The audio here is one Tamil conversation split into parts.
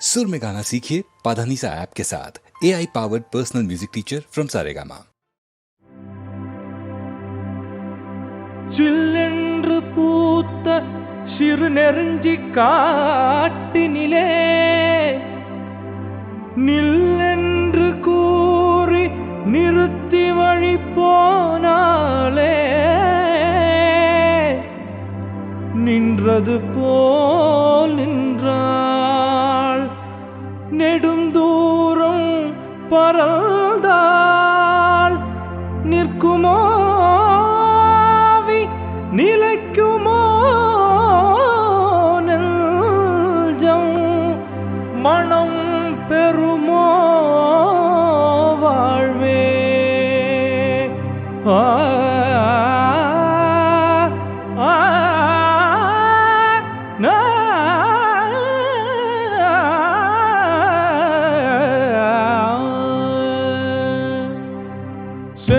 सुर में गाना सीखिए पाधानीसा ऐप के साथ A I powered personal music teacher from Saregama சில்லென்று பூத்த சிறு நெருஞ்சி காட்டினிலே நில்லென்று கூறி நிறுத்தி வழி போனாலே நின்றது போல் நின்றாள் நெடுந்தூரம் பரந்தாள் நிற்குமோ?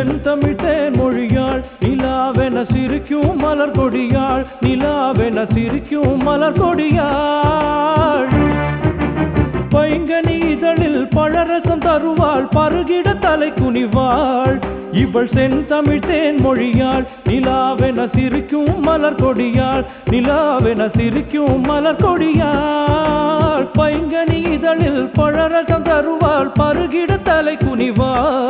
தென் செந்தமிழ்த்தேன் மொழியாள் நிலாவென சிரிக்கும் மலர் கொடியாள் நிலாவென சிரிக்கும் மலர் கொடியாள். பைங்கனி இதழில் பழரசம் தருவாள் பருகிட தலை குனிவாள். இவள் செந்தமிழ்த்தேன் மொழியாள் நிலாவென சிரிக்கும் மலர் கொடியாள் நிலாவென சிரிக்கும் மலர் கொடியாள். பைங்கனி இதழில் பழரசம் தருவாள் பருகிட தலை குனிவாள்.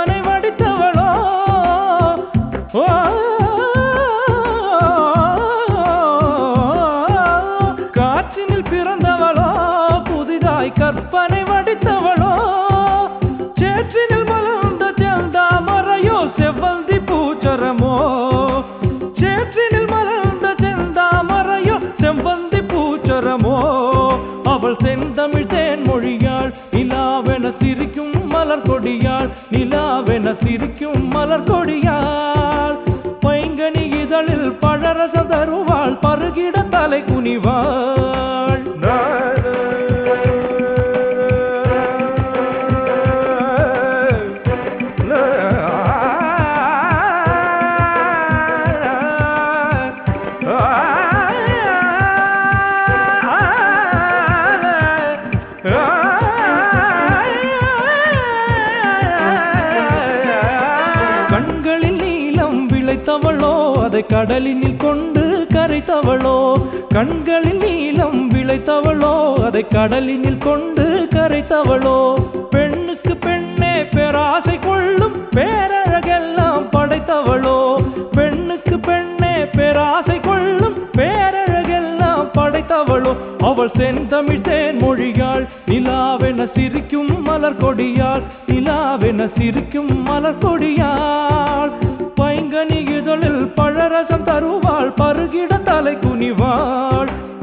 கற்பனை வடித்தவளோ? சேற்றினில் மலர்ந்த செந்தாமரையோ செவ்வந்தி பூச்சரமோ? சேற்றினில் மலர்ந்த செந்தாமரையோ செவ்வந்தி பூச்சரமோ? அவள் செந்தமிழ் தேன் மொழியாள் நிலாவென சிரிக்கும் மலர் கொடியாள் நிலாவென சிரிக்கும் மலர் கொடியாள். பைங்கனி இதழில் பழரச தருவாள் பருகிட தலை குனிவாள். கண்களில் விளைத்தவளோ அதை கடலினில் கொண்டு கரைத்தவளோ கண்களின் நீளம் விளைத்தவளோ அதை கடலினில் கொண்டு கரைத்தவளோ. பெண்ணுக்கு பெண்ணே பேராசை கொள்ளும் பேரழகெல்லாம் படைத்தவளோ. பெண்ணுக்கு பெண்ணே பேராசை கொள்ளும் பேரழகெல்லாம் படைத்தவளோ. அவள் செந்தமிழ் தேன் மொழியாள் நிலாவென சிரிக்கும் மலர் கொடியாள் நிலாவென சிரிக்கும் மலர் கொடியாள்.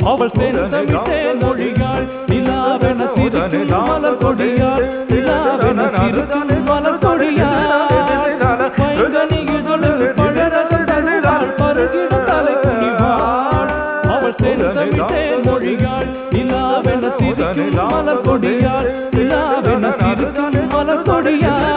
அவள் சேர்த்தவிட்டே மொழியாள் நிலாவென திருத்து மலர் கொடியாள் நிலாவென திருத்து மலர் கொடியாள் பைங்கனி இதழில் பழரகள் தழுவாள் பருகிட தலை குடிவாள் அவள் சேர்த்தவிட்டே மொழியாள் நிலாவென திருத்து மலர் கொடியாள் நிலாவென திருத்து மலர் கொடியாள்